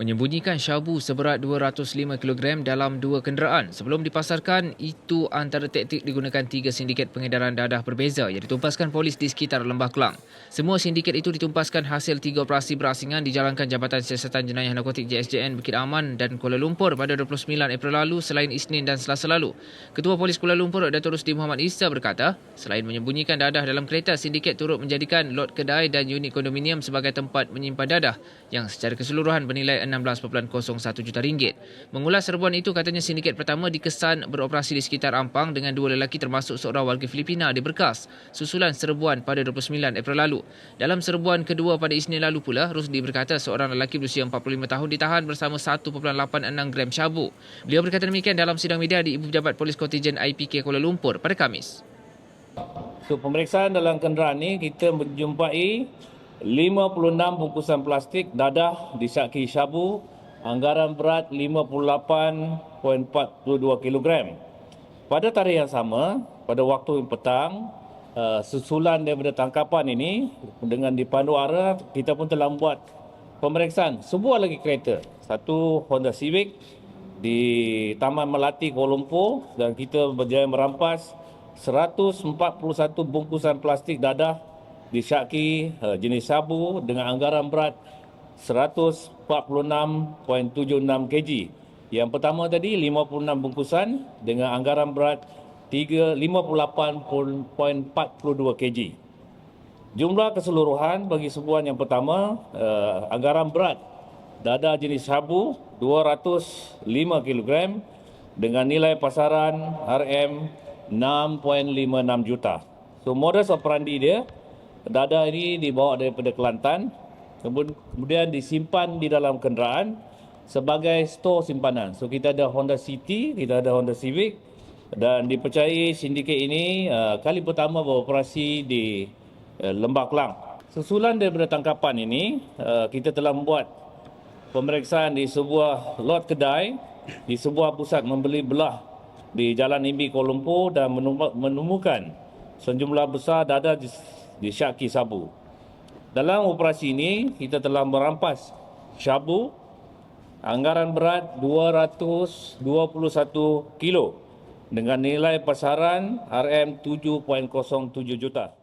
menyembunyikan syabu seberat 205 kg dalam dua kenderaan. Sebelum dipasarkan, itu antara taktik digunakan tiga sindiket pengedaran dadah berbeza yang ditumpaskan polis di sekitar Lembah Kelang. Semua sindiket itu ditumpaskan hasil tiga operasi berasingan dijalankan Jabatan Siasatan Jenayah Narkotik JSJN Bukit Aman dan Kuala Lumpur pada 29 April lalu selain Isnin dan Selasa lalu. Ketua Polis Kuala Lumpur Datuk Rusdi Muhammad Isa berkata, selain menyembunyikan dadah dalam kereta, sindiket turut menjadikan lot kedai dan unit kondominium sebagai tempat menyimpan dadah yang secara keseluruhan bernilai 16.01 juta ringgit. Mengulas serbuan itu katanya sindiket pertama dikesan beroperasi di sekitar Ampang dengan dua lelaki termasuk seorang warga Filipina di Berkas susulan serbuan pada 29 April lalu. Dalam serbuan kedua pada Isnin lalu pula, Rusdi berkata seorang lelaki berusia 45 tahun ditahan bersama 1.86 gram syabu. Beliau berkata demikian dalam sidang media di Ibu Pejabat Polis Kontijen IPK Kuala Lumpur pada Kamis. So pemeriksaan dalam kenderaan ni kita menjumpai 56 bungkusan plastik dadah disaki syabu anggaran berat 58.42 kg. Pada tarikh yang sama, pada waktu petang, uh, susulan daripada tangkapan ini dengan dipandu arah, kita pun telah membuat pemeriksaan sebuah lagi kereta. Satu Honda Civic di Taman Melati Kuala Lumpur dan kita berjaya merampas 141 bungkusan plastik dadah disyaki uh, jenis sabu dengan anggaran berat 146.76 kg. Yang pertama tadi 56 bungkusan dengan anggaran berat 58.42 kg. Jumlah keseluruhan bagi sebuah yang pertama uh, anggaran berat dada jenis sabu 205 kg dengan nilai pasaran RM 6.56 juta. So modus operandi dia dada ini dibawa daripada Kelantan kemudian disimpan di dalam kenderaan sebagai stor simpanan. So kita ada Honda City, kita ada Honda Civic dan dipercayai sindiket ini uh, kali pertama beroperasi di uh, Lembah Kelang. Susulan daripada tangkapan ini, uh, kita telah membuat pemeriksaan di sebuah lot kedai di sebuah pusat membeli belah di Jalan Imbi Kuala Lumpur dan menemukan sejumlah besar dada di Syaki Sabu. Dalam operasi ini, kita telah merampas syabu anggaran berat 221 kilo dengan nilai pasaran RM7.07 juta.